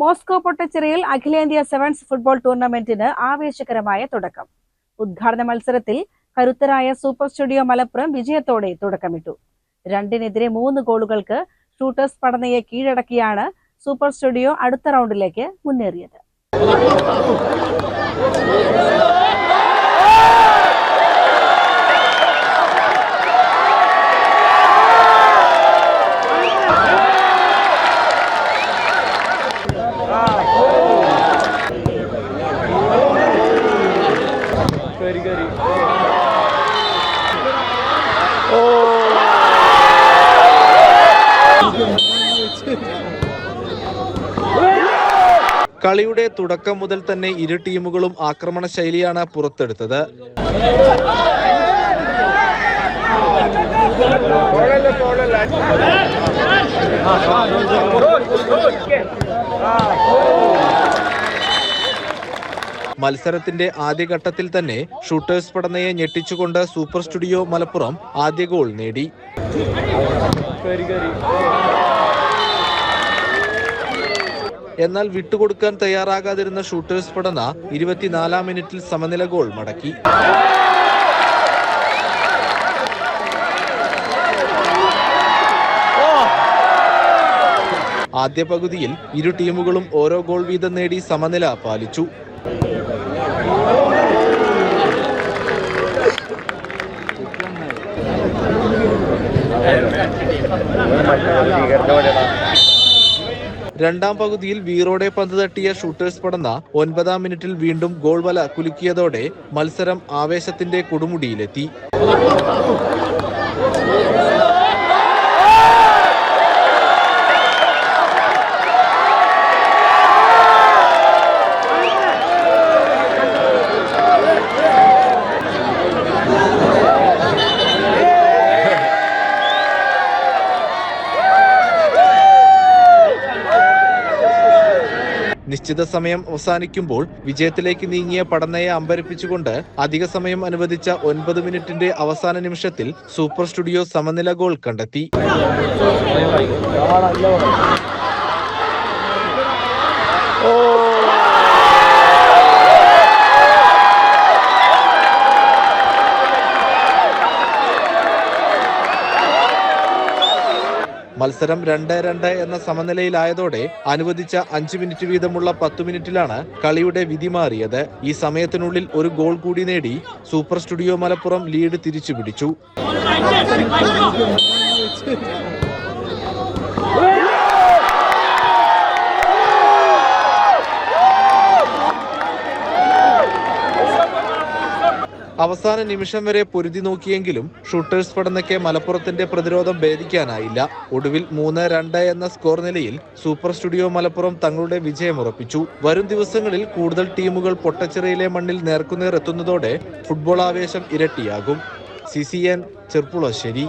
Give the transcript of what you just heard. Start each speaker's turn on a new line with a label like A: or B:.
A: Moscow പൊട്ടച്ചിറയിൽ അഖിലേന്ത്യാ sevens football ടൂർണമെന്റിന് ആവേശകരമായ തുടക്കം. ഉദ്ഘാടന മത്സരത്തിൽ കരുത്തരായ സൂപ്പർ സ്റ്റുഡിയോ മലപ്പുറം വിജയത്തോടെ തുടക്കമിട്ടു. രണ്ടിനെതിരെ മൂന്ന് ഗോളുകൾക്ക് ഷൂട്ടേഴ്സ് പടനയെ കീഴടക്കിയാണ് സൂപ്പർ സ്റ്റുഡിയോ അടുത്ത റൗണ്ടിലേക്ക് മുന്നേറിയത്.
B: കളിയുടെ തുടക്കം മുതൽ തന്നെ ഇരു ടീമുകളും ആക്രമണ ശൈലിയാണ് പുറത്തെടുത്തത്. മത്സരത്തിന്റെ ആദ്യഘട്ടത്തിൽ തന്നെ ഷൂട്ടേഴ്സ് പടനയെ ഞെട്ടിച്ചുകൊണ്ട് സൂപ്പർ സ്റ്റുഡിയോ മലപ്പുറം ആദ്യ ഗോൾ നേടി. എന്നാൽ വിട്ടുകൊടുക്കാൻ തയ്യാറാകാതിരുന്ന ഷൂട്ടേഴ്സ് പടന ഇരുപത്തിനാലാം മിനിറ്റിൽ സമനില ഗോൾ മടക്കി. ആദ്യ പകുതിയിൽ ഇരു ടീമുകളും ഓരോ ഗോൾ വീതം നേടി സമനില പാലിച്ചു. രണ്ടാം പകുതിയിൽ വീറോടെ പന്ത് തട്ടിയ ഷൂട്ടേഴ്സ് പടന്ന ഒൻപതാം മിനിറ്റിൽ വീണ്ടും ഗോൾ വല കുലുക്കിയതോടെ മത്സരം ആവേശത്തിന്റെ കൊടുമുടിയിലെത്തി. നിശ്ചിത സമയം അവസാനിക്കുമ്പോൾ വിജയത്തിലേക്ക് നീങ്ങിയ പടനയെ അമ്പരപ്പിച്ചുകൊണ്ട് അധിക സമയം അനുവദിച്ച ഒൻപത് മിനിറ്റിന്റെ അവസാന നിമിഷത്തിൽ സൂപ്പർ സ്റ്റുഡിയോ സമനില ഗോൾ കണ്ടെത്തി. മത്സരം രണ്ട് രണ്ട് എന്ന സമനിലയിലായതോടെ അനുവദിച്ച അഞ്ച് മിനിറ്റ് വീതമുള്ള പത്തു മിനിറ്റിലാണ് കളിയുടെ വിധി മാറിയത്. ഈ സമയത്തിനുള്ളിൽ ഒരു ഗോൾ കൂടി നേടി സൂപ്പർ സ്റ്റുഡിയോ മലപ്പുറം ലീഡ് തിരിച്ചു പിടിച്ചു അവസാന നിമിഷം വരെ പൊരുതി നോക്കിയെങ്കിലും ഷൂട്ടേഴ്സ് പടന്നയ്ക്ക് മലപ്പുറത്തിന്റെ പ്രതിരോധം ഭേദിക്കാനായില്ല. ഒടുവിൽ മൂന്ന് രണ്ട് എന്ന സ്കോർ നിലയിൽ സൂപ്പർ സ്റ്റുഡിയോ മലപ്പുറം തങ്ങളുടെ വിജയം ഉറപ്പിച്ചു. വരും ദിവസങ്ങളിൽ കൂടുതൽ ടീമുകൾ പൊട്ടച്ചിറയിലെ മണ്ണിൽ നേർക്കുനേർ എത്തുന്നതോടെ ഫുട്ബോൾ ആവേശം ഇരട്ടിയാകും. C C N Cherpulassery.